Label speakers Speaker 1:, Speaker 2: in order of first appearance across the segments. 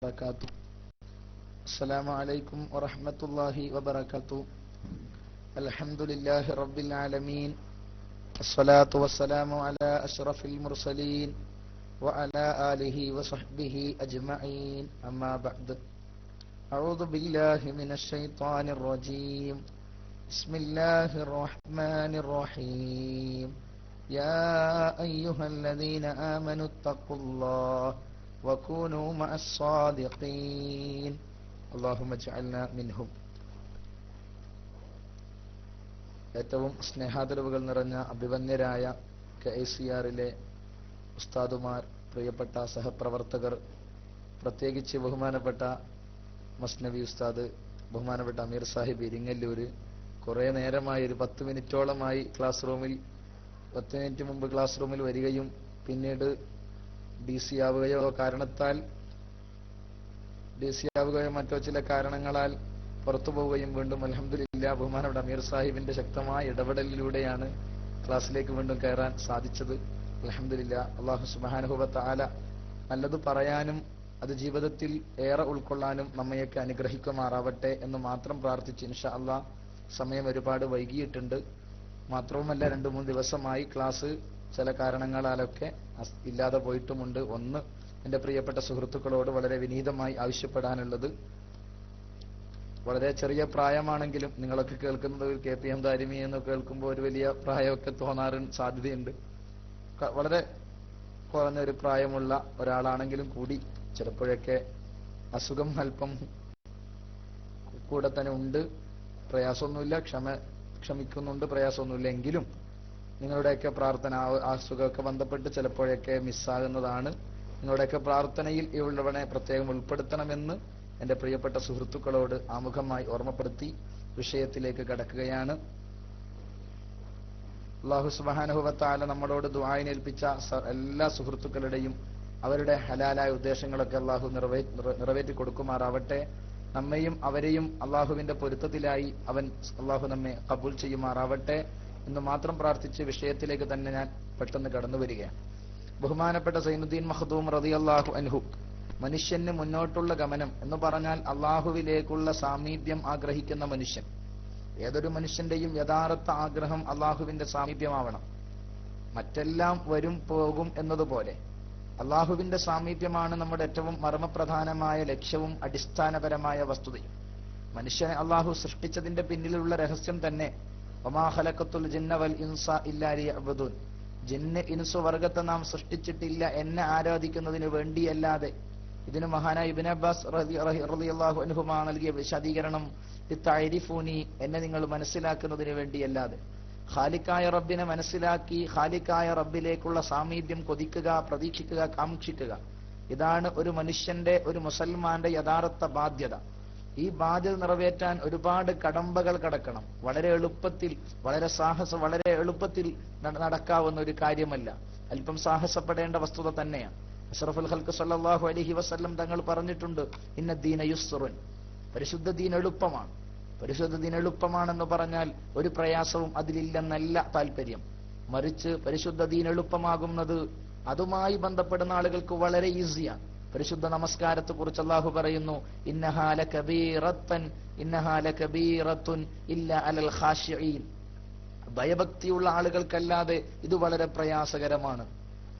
Speaker 1: وبركاته. السلام عليكم ورحمة الله وبركاته. الحمد لله رب العالمين. الصلاة والسلام على أشرف المرسلين وعلى آله وصحبه أجمعين. أما بعد. أعوذ بالله من الشيطان الرجيم. بسم الله الرحمن الرحيم. يا أيها الذين آمنوا اتقوا الله وكونوا مع الصادقين اللهم اجعلنا منهم ഏറ്റവും സ്നേഹാദരവുകൾ നിറഞ്ഞ അഭിവന്യരായ K I C ആറിലെ ഉസ്താദുമാർ പ്രിയപ്പെട്ട സഹപ്രവർത്തകർ പ്രത്യേകിച്ച് ബഹുമാനപ്പെട്ട മസ്നവി ഉസ്താദ് ബഹുമാനപ്പെട്ട അമീർ സാഹിബ് ഇരിങ്ങല്ലൂര് കുറെ നേരമായി ഒരു പത്ത് മിനിറ്റോളമായി ക്ലാസ് റൂമിൽ പത്ത് മിനിറ്റ് മുമ്പ് ക്ലാസ് റൂമിൽ വരികയും പിന്നീട് ഡി സി ആവുകയോ കാരണത്താൽ ഡി സി ആവുകയോ മറ്റോ ചില കാരണങ്ങളാൽ പുറത്തു പോവുകയും വീണ്ടും അലഹമില്ല ബഹുമാനോട് അമീർ സാഹിബിന്റെ ശക്തമായ ഇടപെടലിലൂടെയാണ് ക്ലാസ്സിലേക്ക് വീണ്ടും കയറാൻ സാധിച്ചത്. അലഹമില്ല അള്ളാഹു സുബാനുഭവത്ത ആല നല്ലത് പറയാനും അത് ജീവിതത്തിൽ ഏറെ ഉൾക്കൊള്ളാനും നമ്മയൊക്കെ അനുഗ്രഹിക്കുമാറാവട്ടെ എന്ന് മാത്രം പ്രാർത്ഥിച്ച് ഇൻഷാ അള്ളാഹ് സമയം ഒരുപാട് വൈകിയിട്ടുണ്ട്. മാത്രവുമല്ല രണ്ടു മൂന്ന് ദിവസമായി ക്ലാസ് ചില കാരണങ്ങളാലൊക്കെ ഇല്ലാതെ പോയിട്ടുമുണ്ട്. ഒന്ന് എന്റെ പ്രിയപ്പെട്ട സുഹൃത്തുക്കളോട് വളരെ വിനീതമായി ആവശ്യപ്പെടാനുള്ളത്. വളരെ ചെറിയ പ്രായമാണെങ്കിലും നിങ്ങളൊക്കെ കേൾക്കുന്നത് ഒരു കെ പി എം ദാരിമി എന്ന് കേൾക്കുമ്പോൾ ഒരു വലിയ പ്രായമൊക്കെ തോന്നാറും സാധ്യതയുണ്ട്. വളരെ കുറഞ്ഞൊരു പ്രായമുള്ള ഒരാളാണെങ്കിലും കൂടി ചിലപ്പോഴൊക്കെ അസുഖം അല്പം കൂടെ തന്നെ ഉണ്ട്. പ്രയാസമൊന്നുമില്ല. ക്ഷമ ക്ഷമിക്കുന്നുണ്ട്. പ്രയാസമൊന്നുമില്ല എങ്കിലും നിങ്ങളുടെയൊക്കെ പ്രാർത്ഥന ആ- സുഖമൊക്കെ ബന്ധപ്പെട്ട് ചിലപ്പോഴൊക്കെ മിസ്സാകുന്നതാണ്. നിങ്ങളുടെയൊക്കെ പ്രാർത്ഥനയിൽ ഇവളവനെ പ്രത്യേകം ഉൾപ്പെടുത്തണമെന്ന് എന്റെ പ്രിയപ്പെട്ട സുഹൃത്തുക്കളോട് ആമുഖമായി ഓർമ്മപ്പെടുത്തി വിഷയത്തിലേക്ക് കടക്കുകയാണ്. അള്ളാഹു സുബാനുഭവത്താല നമ്മളോട് ദ്വായനേൽപ്പിച്ച എല്ലാ സുഹൃത്തുക്കളുടെയും അവരുടെ ഹലാലായ ഉദ്ദേശങ്ങളൊക്കെ അള്ളാഹു നിറവേ നിറവേറ്റി കൊടുക്കുമാറാവട്ടെ. നമ്മയും അവരെയും അള്ളാഹുവിന്റെ പൊരുത്തത്തിലായി അവൻ അള്ളാഹു നമ്മെ കബൂൽ ചെയ്യുമാറാവട്ടെ. എന്ന് മാത്രം പ്രാർത്ഥിച്ച് വിഷയത്തിലേക്ക് തന്നെ ഞാൻ പെട്ടെന്ന് കടന്നു വരികയാണ്. ബഹുമാനപ്പെട്ട സൈനുദ്ദീൻ മഹദൂം റതി അള്ളാഹു അൻഹു മനുഷ്യന് മുന്നോട്ടുള്ള ഗമനം എന്ന് പറഞ്ഞാൽ അള്ളാഹുവിലേക്കുള്ള സാമീപ്യം ആഗ്രഹിക്കുന്ന മനുഷ്യൻ. ഏതൊരു മനുഷ്യന്റെയും യഥാർത്ഥ ആഗ്രഹം അള്ളാഹുവിന്റെ സാമീപ്യമാവണം. മറ്റെല്ലാം വരും പോകും എന്നതുപോലെ അള്ളാഹുവിന്റെ സാമീപ്യമാണ് നമ്മുടെ ഏറ്റവും മർമ്മപ്രധാനമായ ലക്ഷ്യവും അടിസ്ഥാനപരമായ വസ്തുതയും. മനുഷ്യനെ അള്ളാഹു സൃഷ്ടിച്ചതിന്റെ പിന്നിലുള്ള രഹസ്യം തന്നെ ഒമാഹലക്കത്തുൽ ഇൻസ ജിന്ന് ഇൻസു വർഗത്തെ നാം സൃഷ്ടിച്ചിട്ടില്ല. എന്നെ ആരാധിക്കുന്നതിന് വേണ്ടിയല്ലാതെ. ഇതിന് മഹാനായ ഇബിൻ അബ്ബാസ് റളിയല്ലാഹു നൽകിയ വിശദീകരണം ഇത്തൈരിഫൂനി എന്നെ നിങ്ങൾ മനസ്സിലാക്കുന്നതിന് വേണ്ടിയല്ലാതെ. ഖാലിക്കായ റബ്ബിനെ മനസ്സിലാക്കി ഖാലിക്കായ റബ്ബിലേക്കുള്ള സാമീപ്യം കൊതിക്കുക പ്രതീക്ഷിക്കുക കാക്ഷിക്കുക. ഇതാണ് ഒരു മനുഷ്യന്റെ ഒരു മുസൽമാന്റെ യഥാർത്ഥ ബാധ്യത. ഈ ബാധ്യത നിറവേറ്റാൻ ഒരുപാട് കടമ്പകൾ കടക്കണം. വളരെ എളുപ്പത്തിൽ വളരെ സാഹസം വളരെ എളുപ്പത്തിൽ നടക്കാവുന്ന ഒരു കാര്യമല്ല. അല്പം സാഹസപ്പെടേണ്ട വസ്തുത തന്നെയാണ്. അഷറഫുൽ ഹൽക്ക് സല്ലാഹു അലഹി വസല്ലം തങ്ങൾ പറഞ്ഞിട്ടുണ്ട് ഇന്ന ദീന യുസ്റുൻ. പരിശുദ്ധ ദീൻ എളുപ്പമാണ്. പരിശുദ്ധ ദീൻ എളുപ്പമാണെന്ന് പറഞ്ഞാൽ ഒരു പ്രയാസവും അതിലില്ലെന്നല്ല താല്പര്യം മറിച്ച് പരിശുദ്ധ ദീൻ എളുപ്പമാകുന്നത് അതുമായി ബന്ധപ്പെടുന്ന ആളുകൾക്ക് വളരെ ഈസിയാണ്. പരിശുദ്ധ നമസ്കാരത്തെ കുറിച്ച് അള്ളാഹു പറയുന്നു കബീറത്തൻ അലൽ ഭയഭക്തിയുള്ള ആളുകൾക്കല്ലാതെ ഇത് വളരെ പ്രയാസകരമാണ്.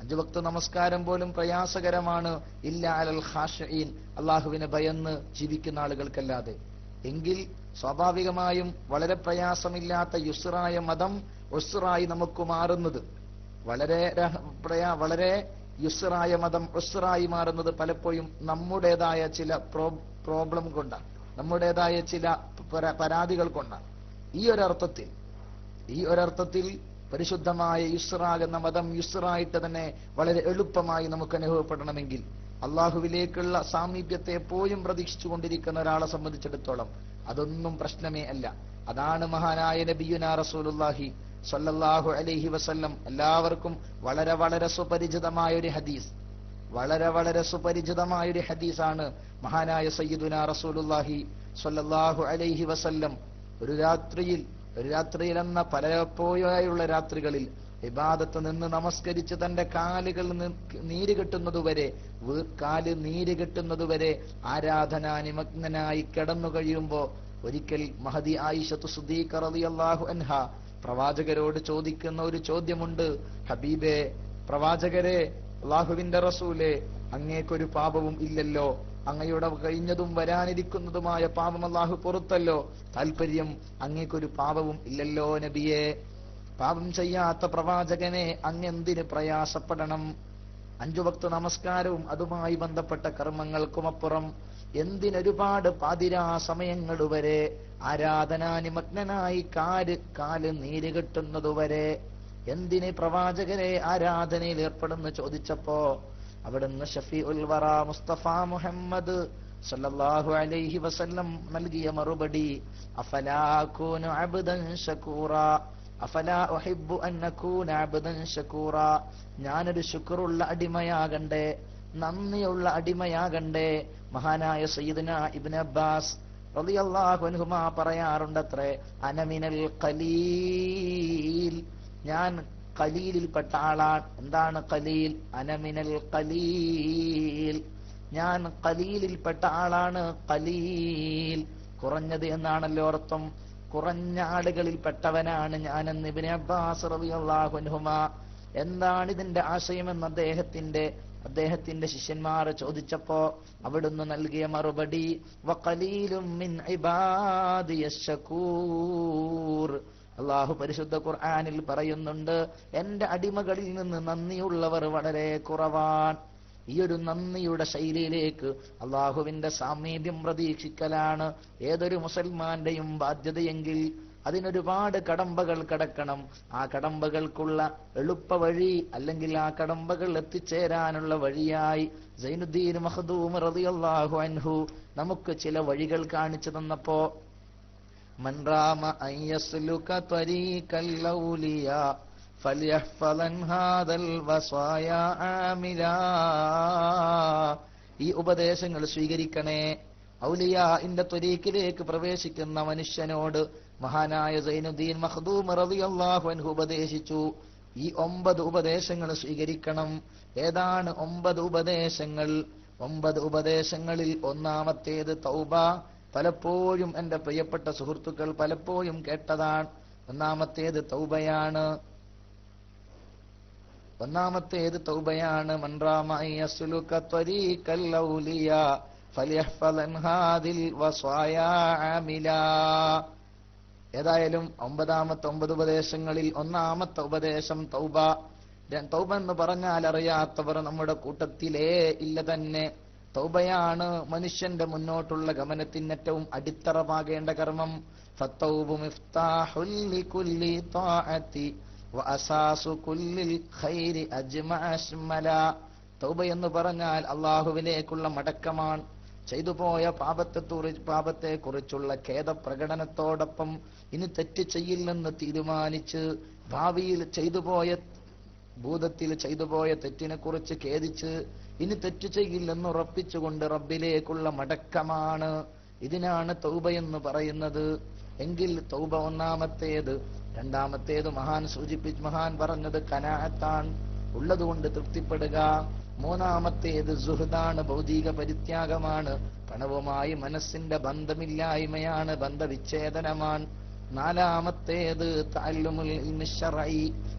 Speaker 1: അഞ്ചു ഭക്ത നമസ്കാരം പോലും പ്രയാസകരമാണ് ഇല്ല അലൽ ഹാഷീൻ അള്ളാഹുവിനെ ഭയന്ന് ജീവിക്കുന്ന ആളുകൾക്കല്ലാതെ. എങ്കിൽ സ്വാഭാവികമായും വളരെ പ്രയാസമില്ലാത്ത യുസ്റായ മതം ഉസ്റായി നമുക്ക് മാറുന്നത്. വളരെ പ്രയാ വളരെ യുസ്റായ മതം ഉസ്റായി മാറുന്നത് പലപ്പോഴും നമ്മുടേതായ ചില പ്രോ പ്രോബ്ലം കൊണ്ടാണ്. നമ്മുടേതായ ചില പരാതികൾ കൊണ്ടാണ്. ഈ ഒരർത്ഥത്തിൽ ഈ ഒരർത്ഥത്തിൽ പരിശുദ്ധമായ യുസ്റാകുന്ന മതം യുസ്റായിട്ട് തന്നെ വളരെ എളുപ്പമായി നമുക്ക് അനുഭവപ്പെടണമെങ്കിൽ അള്ളാഹുവിലേക്കുള്ള സാമീപ്യത്തെ എപ്പോഴും പ്രതീക്ഷിച്ചു കൊണ്ടിരിക്കുന്ന ഒരാളെ സംബന്ധിച്ചിടത്തോളം അതൊന്നും പ്രശ്നമേ അല്ല. അതാണ് മഹാനായ നബിയുന റസൂലുള്ളാഹി സ്വല്ലല്ലാഹു അലൈഹി വസല്ലം എല്ലാവർക്കും വളരെ വളരെ സുപരിചിതമായ ഒരു ഹദീസ്. വളരെ വളരെ സുപരിചിതമായ ഒരു ഹദീസാണ് മഹാനായ സയ്യിദുന റസൂലുല്ലാഹി സ്വല്ലല്ലാഹു അലൈഹി വസല്ലം. ഒരു രാത്രിയിൽ ഒരു രാത്രിയിൽ എന്ന പലപ്പോഴായുള്ള രാത്രികളിൽ വിവാദത്ത് നിന്ന് നമസ്കരിച്ച് തന്റെ കാലുകൾ നീര് കെട്ടുന്നതുവരെ കാൽ നീര് കെട്ടുന്നതുവരെ ആരാധനാ നിമഗ്നനായി കിടന്നു കഴിയുമ്പോ ഒരിക്കൽ മഹദി ആയിഷത്തു സുദീഖ് റളിയല്ലാഹു അൻഹ പ്രവാചകരോട് ചോദിക്കുന്ന ഒരു ചോദ്യമുണ്ട്. ഹബീബെ പ്രവാചകരെ അള്ളാഹുവിന്റെ റസൂലെ അങ്ങേക്കൊരു പാപവും ഇല്ലല്ലോ. അങ്ങയുടെ കഴിഞ്ഞതും വരാനിരിക്കുന്നതുമായ പാപം അള്ളാഹു പുറത്തല്ലോ. താല്പര്യം അങ്ങേക്കൊരു പാപവും ഇല്ലല്ലോ നബിയെ. പാപം ചെയ്യാത്ത പ്രവാചകനെ അങ്ങെന്തിന് പ്രയാസപ്പെടണം? അഞ്ചു ഭക്ത നമസ്കാരവും അതുമായി ബന്ധപ്പെട്ട കർമ്മങ്ങൾക്കുമപ്പുറം എന്തിനൊരുപാട് പാതിരാ സമയങ്ങൾ വരെ ആരാധനാനിമഗ്നനായി കാൽ കാൽ നീര് കിട്ടുന്നതുവരെ എന്തിന് പ്രവാചകരെ ആരാധനയിൽ ഏർപ്പെടുന്നു ചോദിച്ചപ്പോ അവിടുന്ന് ഷഫി ഉൽവറ മുസ്തഫ മുഹമ്മദ് സല്ലല്ലാഹു അലൈഹി വസല്ലം നൽകിയ മറുപടി അഫലാകൂനു അബ്ദൻ അഫലാ അബ്ദൻ ഞാനൊരു ശുക്റുള്ള അടിമയാകണ്ടേ നന്ദിയുള്ള അടിമയാകണ്ടേ മഹാനായ സയ്യിദന ഇബ്നു അബ്ബാസ് റളിയല്ലാഹു അൻഹുമാ പറയാറുണ്ടത്രേ അനമിനൽ ഖലീൽ. ഞാൻ ഖലീലിൽപ്പെട്ട ആളാണ്. എന്താണ് ഖലീൽ? അനമിനൽ ഖലീൽ. ഞാൻ ഖലീലിൽപ്പെട്ട ആളാണ് ഖലീൽ. കുറഞ്ഞത് എന്നാണല്ലോ അർത്ഥം. കുറഞ്ഞ ആളുകളിൽപ്പെട്ടവനാണ് എന്ന് ഇബ്നു അബ്ബാസ് റളിയല്ലാഹു അൻഹുമാ. എന്താണ് ഇതിന്റെ ആശയമെന്ന് അദ്ദേഹത്തിന്റെ അദ്ദേഹത്തിന്റെ ശിഷ്യന്മാർ ചോദിച്ചപ്പോ അവിടുന്ന് നൽകിയ മറുപടി അള്ളാഹു പരിശുദ്ധ ഖുർആാനിൽ പറയുന്നുണ്ട് എന്റെ അടിമകളിൽ നിന്ന് നന്ദിയുള്ളവർ വളരെ കുറവാൻ ഈ ഒരു നന്ദിയുടെ ശൈലിയിലേക്ക് അള്ളാഹുവിന്റെ സാമീപ്യം പ്രതീക്ഷിക്കലാണ്. ഏതൊരു മുസൽമാന്റെയും ബാധ്യതയെങ്കിൽ അതിനൊരുപാട് കടമ്പകൾ കടക്കണം. ആ കടമ്പകൾക്കുള്ള എളുപ്പ വഴി അല്ലെങ്കിൽ ആ കടമ്പകൾ എത്തിച്ചേരാനുള്ള വഴിയായി സൈനുദ്ദീൻ മഹദൂം റതിയല്ലാഹു അൻഹു നമുക്ക് ചില വഴികൾ കാണിച്ചു തന്നപ്പോ മൻറാമ ഈ ഉപദേശങ്ങൾ സ്വീകരിക്കണേ. ഔലിയ ഇന്റെ തൊരീക്കിലേക്ക് പ്രവേശിക്കുന്ന മനുഷ്യനോട് മഹാനായ സൈനുദ്ദീൻ മഖ്ദൂം റളിയല്ലാഹു അൻഹു ഉപദേശിച്ചു. ഈ ഒമ്പത് ഉപദേശങ്ങൾ സ്വീകരിക്കണം. ഏതാണ് ഒമ്പത് ഉപദേശങ്ങൾ? ഒമ്പത് ഉപദേശങ്ങളിൽ ഒന്നാമത്തേത് തൗബ. പലപ്പോഴും എന്റെ പ്രിയപ്പെട്ട സുഹൃത്തുക്കൾ പലപ്പോഴും കേട്ടതാണ്. ഒന്നാമത്തേത് തൗബയാണ്. ഒന്നാമത്തേത് തൗബയാണ്. മൺറാമായി ഹാദിൽ ഏതായാലും ഒമ്പതാമത്തെ ഒമ്പത് ഉപദേശങ്ങളിൽ ഒന്നാമത്തെ ഉപദേശം തൗബ. തൗബ എന്ന് പറഞ്ഞാൽ അറിയാത്തവർ നമ്മുടെ കൂട്ടത്തിലേ ഇല്ല തന്നെ. തൗബയാണ് മനുഷ്യന്റെ മുന്നോട്ടുള്ള ഗമനത്തിന് ഏറ്റവും അടിത്തറമാകേണ്ട കർമ്മം. തൗബ എന്ന് പറഞ്ഞാൽ അള്ളാഹുവിലേക്കുള്ള മടക്കമാണ്. ചെയ്തു പോയ പാപത്തെ പാപത്തെ കുറിച്ചുള്ള ഖേദപ്രകടനത്തോടൊപ്പം ഇനി തെറ്റ് ചെയ്യില്ലെന്ന് തീരുമാനിച്ച് ഭാവിയിൽ ചെയ്തു പോയ ഭൂതത്തിൽ ചെയ്തു പോയ തെറ്റിനെ കുറിച്ച് ഖേദിച്ച് ഇനി തെറ്റ് ചെയ്യില്ലെന്ന് ഉറപ്പിച്ചുകൊണ്ട് റബ്ബിലേക്കുള്ള മടക്കമാണ് ഇതിനാണ് തൗബ എന്ന് പറയുന്നത്. എങ്കിൽ തൗബ ഒന്നാമത്തേത്. രണ്ടാമത്തേത് മഹാൻ സൂചിപ്പി മഹാൻ പറഞ്ഞത് കനാഹത്താൻ ഉള്ളതുകൊണ്ട് തൃപ്തിപ്പെടുക. മൂന്നാമത്തേത് സുഹൃദാണ് ഭൗതിക പരിത്യാഗമാണ്. പണവുമായി മനസ്സിന്റെ ബന്ധമില്ലായ്മയാണ് ബന്ധവിച്ഛേദനമാണ്. നാലാമത്തേത്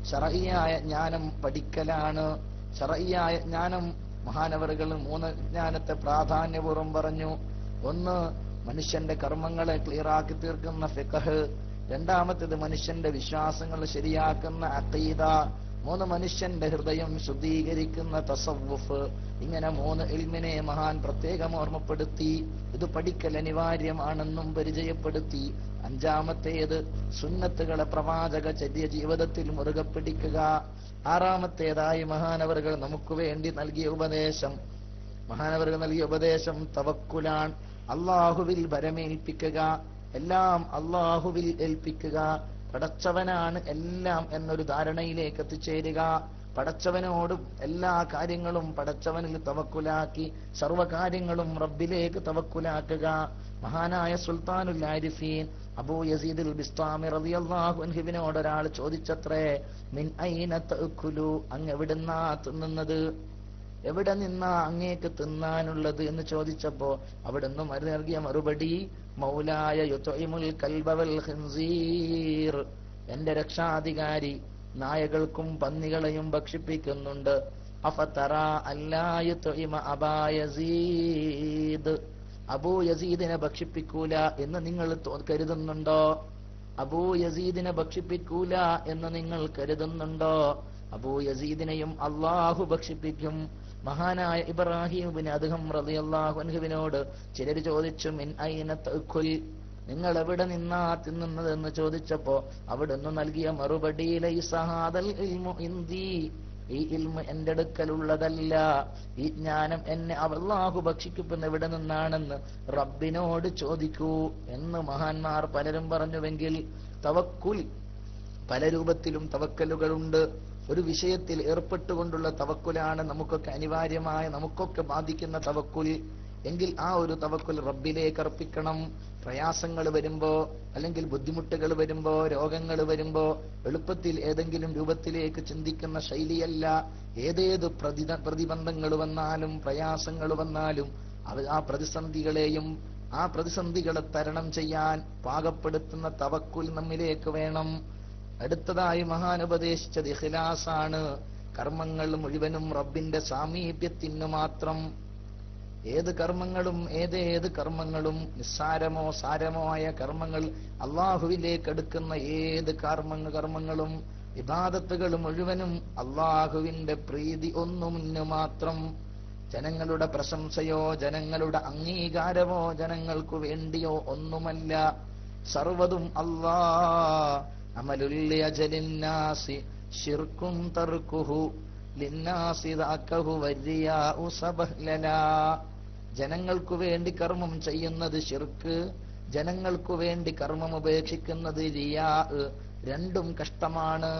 Speaker 1: ശറഈയായ ജ്ഞാനം പഠിക്കലാണ്. ഷറയിയായ ജ്ഞാനം മഹാനവറുകൾ മൂന്ന് ജ്ഞാനത്തെ പ്രാധാന്യപൂർവം പറഞ്ഞു. ഒന്ന് മനുഷ്യന്റെ കർമ്മങ്ങളെ ക്ലിയറാക്കി തീർക്കുന്ന ഫിഖഹ്. രണ്ടാമത്തേത് മനുഷ്യന്റെ വിശ്വാസങ്ങൾ ശരിയാക്കുന്ന അഖീദ. മൂന്ന് മനുഷ്യന്റെ ഹൃദയം ശുദ്ധീകരിക്കുന്ന തസവുഫ് ഇങ്ങനെ മൂന്ന് ഇൽമിനെ മഹാൻ പ്രത്യേകം ഓർമ്മപ്പെടുത്തി. ഇത് പഠിക്കൽ അനിവാര്യമാണെന്നും പരിചയപ്പെടുത്തി. അഞ്ചാമത്തേത് സുന്നത്തുകളെ പ്രവാചക ചര്യ ജീവിതത്തിൽ മുറുകെ പിടിക്കുക. ആറാമത്തേതായി മഹാനവറുകൾ നമുക്ക് വേണ്ടി നൽകിയ ഉപദേശം. മഹാനവറുകൾ നൽകിയ ഉപദേശം തവക്കുലാൻ അള്ളാഹുവിൽ ഭരമേൽപ്പിക്കുക. എല്ലാം അള്ളാഹുവിൽ ഏൽപ്പിക്കുക. പടച്ചവനാണ് എല്ലാം എന്നൊരു ധാരണയിലേക്ക് എത്തിച്ചേരുക. പടച്ചവനോട് എല്ലാ കാര്യങ്ങളും പടച്ചവനിൽ തവക്കുലാക്കി സർവകാര്യങ്ങളും റബ്ബിലേക്ക് തവക്കുലാക്കുക. മഹാനായ സുൽത്താനുൽ ആരിഫീൻ അബൂ യസീദുൽ ബിസ്താമി റളിയല്ലാഹു അൻഹുവിനോട് ഒരാൾ ചോദിച്ചത്രേ മിൻ ഐന അങ്ങ് എവിടുന്നാ തിന്നുന്നത്? എവിടെ നിന്നാ അങ്ങേക്ക് തിന്നാനുള്ളത് എന്ന് ചോദിച്ചപ്പോ അവിടുന്ന് മരു നൽകിയ മറുപടി മൗലായ യുത്ഇമുൽ കൽബവൽ ഖിൻസീർ. എന്റെ രക്ഷാധികാരി നായകൾക്കും പന്നികളെയും ഭക്ഷിപ്പിക്കുന്നുണ്ട്. അഫതറ അല്ലാ യുത്ഇമ അബായസീദ് അബൂ യസീദിനെ ഭക്ഷിപ്പിക്കൂല എന്ന് നിങ്ങൾ കരുതുന്നുണ്ടോ? അബൂ യസീദിനെ ഭക്ഷിപ്പിക്കൂല എന്ന് നിങ്ങൾ കരുതുന്നുണ്ടോ? അബൂ യസീദിനെയും അള്ളാഹു ഭക്ഷിപ്പിക്കും. മഹാനായ ഇബ്രാഹിം അദ്ദേഹം റളിയല്ലാഹു അൻഹുവിനോട് ചിലർ ചോദിച്ചു മിൻ ഐന തഖുൽ നിങ്ങൾ എവിടെ നിന്നാ തിന്നുന്നത്? എന്ന് ചോദിച്ചപ്പോ അവിടുന്ന് നൽകിയ മറുപടി ലൈസ ഹാദൽ ഇൽമു ഇന്ദി. ഈ ഇൽമ എന്റെ അടുക്കലുള്ളതല്ല. ഈ ജ്ഞാനം എന്നെ അള്ളാഹു ഭക്ഷിക്കുന്ന എവിടെ നിന്നാണെന്ന് റബ്ബിനോട് ചോദിക്കൂ. എന്ന് മഹാന്മാർ പലരും പറഞ്ഞുവെങ്കിൽ തവക്കുൽ. പല രൂപത്തിലും തവക്കലുകളുണ്ട്. ഒരു വിഷയത്തിൽ ഏർപ്പെട്ടുകൊണ്ടുള്ള തവക്കുലാണ് നമുക്കൊക്കെ അനിവാര്യമായ നമുക്കൊക്കെ ബാധിക്കുന്ന തവക്കുൽ. എങ്കിൽ ആ ഒരു തവക്കുൽ റബ്ബിലേക്ക് അർപ്പിക്കണം. പ്രയാസങ്ങൾ വരുമ്പോ അല്ലെങ്കിൽ ബുദ്ധിമുട്ടുകൾ വരുമ്പോ രോഗങ്ങൾ വരുമ്പോ എളുപ്പത്തിൽ ഏതെങ്കിലും രൂപത്തിലേക്ക് ചിന്തിക്കുന്ന ശൈലിയല്ല. ഏതേത് പ്രതി പ്രതിബന്ധങ്ങൾ വന്നാലും പ്രയാസങ്ങൾ വന്നാലും അവ ആ പ്രതിസന്ധികളെയും ആ പ്രതിസന്ധികളെ തരണം ചെയ്യാൻ പാകപ്പെടുത്തുന്ന തവക്കുൽ നമ്മിലേക്ക് വേണം. അടുത്തതായി മഹാൻ ഉപദേശിച്ചത് ഇഖിലാസാണ്. കർമ്മങ്ങൾ മുഴുവനും റബ്ബിന്റെ സാമീപ്യത്തിന് മാത്രം. ഏത് കർമ്മങ്ങളും ഏതേത് കർമ്മങ്ങളും നിസ്സാരമോ സാരമോ ആയ കർമ്മങ്ങൾ അള്ളാഹുവിലേക്ക് എടുക്കുന്ന ഏത് കർമ്മ കർമ്മങ്ങളും വിവാദത്തുകൾ മുഴുവനും അള്ളാഹുവിന്റെ പ്രീതി ഒന്നുമിന് മാത്രം. ജനങ്ങളുടെ പ്രശംസയോ ജനങ്ങളുടെ അംഗീകാരമോ ജനങ്ങൾക്കു വേണ്ടിയോ ഒന്നുമല്ല. സർവതും അല്ലാ ജനങ്ങൾക്കു വേണ്ടി കർമ്മം ചെയ്യുന്നത് ഷിർക്ക് ജനങ്ങൾക്കു വേണ്ടി കർമ്മം ഉപേക്ഷിക്കുന്നത് റിയാ രണ്ടും കഷ്ടമാണ്.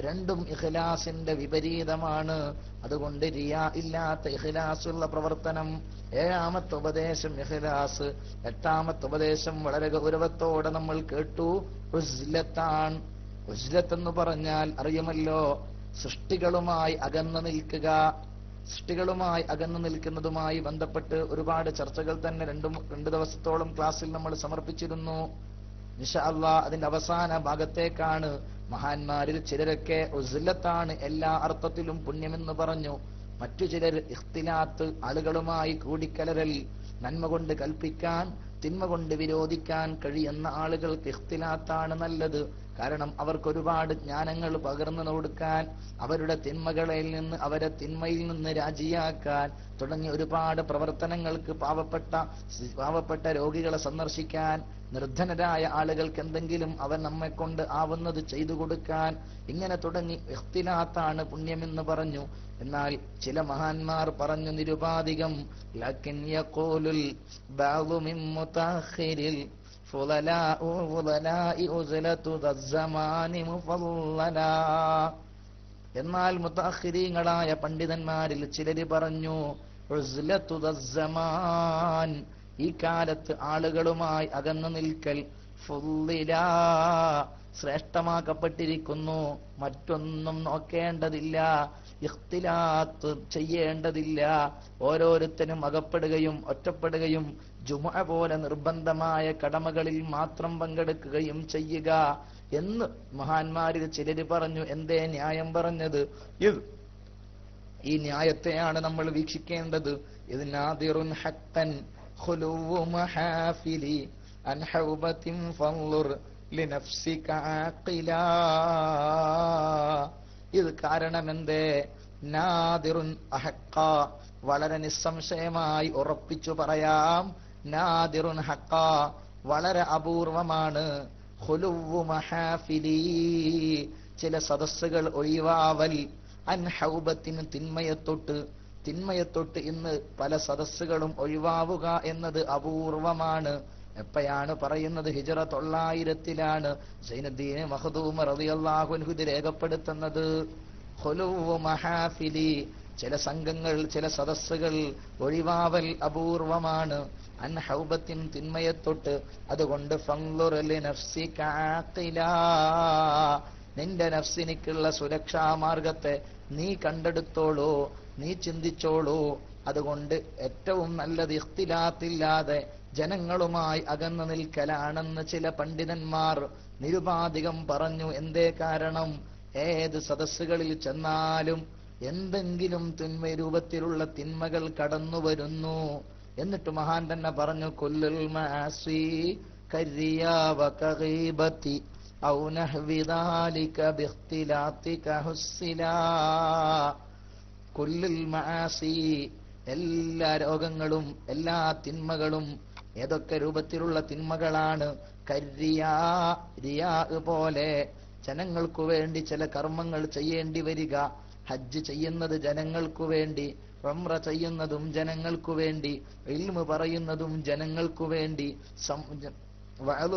Speaker 1: രണ്ടും ഇഖ്ലാസിന്റെ വിപരീതമാണ്. അതുകൊണ്ട് റിയാ ഇല്ലാത്ത ഇഖ്ലാസുള്ള പ്രവർത്തനം. ഏഴാമത്തെ ഉപദേശം ഇഖ്ലാസ്. എട്ടാമത്തെ ഉപദേശം വളരെ ഗൗരവത്തോടെ നമ്മൾ കേട്ടു. ഉസ്ലത്താൻ ഉസ്ലത്ത് എന്ന് പറഞ്ഞാൽ അറിയുമല്ലോ സൃഷ്ടികളുമായി അകന്നു നിൽക്കുക. സൃഷ്ടികളുമായി അകന്നു നിൽക്കുന്നതുമായി ബന്ധപ്പെട്ട് ഒരുപാട് ചർച്ചകൾ തന്നെ രണ്ടും രണ്ട് ദിവസത്തോളം ക്ലാസ്സിൽ നമ്മൾ സമർപ്പിച്ചിരുന്നു. നിഷ അള്ളാ അതിന്റെ അവസാന ഭാഗത്തേക്കാണ്. മഹാന്മാരിൽ ചിലരൊക്കെ ഉസ്ലത്താണ് എല്ലാ അർത്ഥത്തിലും പുണ്യമെന്ന് പറഞ്ഞു. മറ്റു ചിലർ ഇഖ്തിലാത്ത് ആളുകളുമായി കൂടിക്കലരൽ. നന്മ കൊണ്ട് കൽപ്പിക്കാൻ തിന്മ കൊണ്ട് വിരോധിക്കാൻ കഴിയുന്ന ആളുകൾക്ക് ഇഖ്തിലാത്താണ് നല്ലത്. കാരണം അവർക്ക് ഒരുപാട് ജ്ഞാനങ്ങൾ പകർന്നു കൊടുക്കാൻ അവരുടെ തിന്മകളിൽ നിന്ന് അവരെ തിന്മയിൽ നിന്ന് രാജിയാക്കാൻ തുടങ്ങിയ ഒരുപാട് പ്രവർത്തനങ്ങൾക്ക് പാവപ്പെട്ട പാവപ്പെട്ട രോഗികളെ സന്ദർശിക്കാൻ നിർധനരായ ആളുകൾക്ക് എന്തെങ്കിലും അവൻ നമ്മെ കൊണ്ട് ആവുന്നത് ചെയ്തു കൊടുക്കാൻ ഇങ്ങനെ തുടങ്ങി ഇഖ്തിലാത്താണ് പുണ്യമെന്ന് പറഞ്ഞു. എന്നാൽ ചില മഹാന്മാർ പറഞ്ഞു നിരുപാധികം എന്നാൽ മുത്താഹിരീങ്ങളായ പണ്ഡിതന്മാരിൽ ചിലര് പറഞ്ഞു ഈ കാലത്ത് ആളുകളുമായി അകന്നു നിൽക്കൽ ശ്രേഷ്ഠമാക്കപ്പെട്ടിരിക്കുന്നു. മറ്റൊന്നും നോക്കേണ്ടതില്ല. ഇഖ്തിലാത്ത് ചെയ്യേണ്ടതില്ല. ഓരോരുത്തരും അകപ്പെടുകയും ഒറ്റപ്പെടുകയും ജുമ പോലെ നിർബന്ധമായ കടമകളിൽ മാത്രം പങ്കെടുക്കുകയും ചെയ്യുക എന്ന് മഹാന്മാരിൽ ചിലർ പറഞ്ഞു എന്തേ ന്യായം പറഞ്ഞത്? ഇത് ഈ ന്യായത്തെയാണ് നമ്മൾ വീക്ഷിക്കേണ്ടത്. ഇത് നാദിറുൻ ഹക്കൻ ഖുലുവു മഹാഫിലി അൻ ഹൗബത്തിൻ ഫൻളുർ ലിനഫ്സിക ആഖിലാ. ഇത് കാരണമെന്തേ? നാദിറുൻ അഹക്ക. വളരെ നിസ്സംശയമായി ഉറപ്പിച്ചു പറയാം. നാദിറുൻ ഹക്ക. വളരെ അപൂർവമാണ്. ചില സദസ്സുകൾ ഒഴിവാവൽ. അൻ ഹൗബത്തിന് തിന്മയത്തൊട്ട്. തിന്മയത്തൊട്ട് ഇന്ന് പല സദസ്സുകളും ഒഴിവാവുക എന്നത് അപൂർവമാണ്. എപ്പോഴാണ് പറയുന്നത്? ഹിജറ തൊള്ളായിരത്തിലാണ് സൈനദ്ദീനെ മഹദൂമ ഇത് രേഖപ്പെടുത്തുന്നത്. മഹാഫിലി. ചില സംഘങ്ങൾ ചില സദസ്സുകൾ ഒഴിവാവൽ അപൂർവമാണ്. അൻഹൗബത്തിൻ തിന്മയെ തൊട്ട് അതുകൊണ്ട്. നിന്റെ നഫ്സിനിക്കുള്ള സുരക്ഷാ മാർഗത്തെ നീ കണ്ടെടുത്തോളൂ നീ ചിന്തിച്ചോളൂ. അതുകൊണ്ട് ഏറ്റവും നല്ലത് ഇഖ്തിലാത്തില്ലാതെ ജനങ്ങളുമായി അകന്നു നിൽക്കലാണെന്ന് ചില പണ്ഡിതന്മാർ നിരുപാധികം പറഞ്ഞു എന്തേ കാരണം ഏത് സദസ്സുകളിൽ ചെന്നാലും എന്തെങ്കിലും തിന്മ രൂപത്തിലുള്ള തിന്മകൾ കടന്നു വരുന്നു എന്നിട്ട് മഹാൻ തന്നെ പറഞ്ഞു കൊല്ലുൽ മാസി കരിയാവ കഗീബത്തി ഔ നഹ്വി ذلك باختلاطك حسلا കൊല്ലുൽ മാസി എല്ലാ രോഗങ്ങളും എല്ലാ തിന്മകളും ഏതൊക്കെ രൂപത്തിലുള്ള തിന്മകളാണ്? കരിയാ റിയാ പോലെ. ജനങ്ങൾക്കു വേണ്ടി ചില കർമ്മങ്ങൾ ചെയ്യേണ്ടി വരിക. ഹജ്ജ് ചെയ്യുന്നത് ജനങ്ങൾക്കു വേണ്ടി റംറ ചെയ്യുന്നതും ജനങ്ങൾക്കു വേണ്ടി ഇൽമു പറയുന്നതും ജനങ്ങൾക്കു വേണ്ടി സം-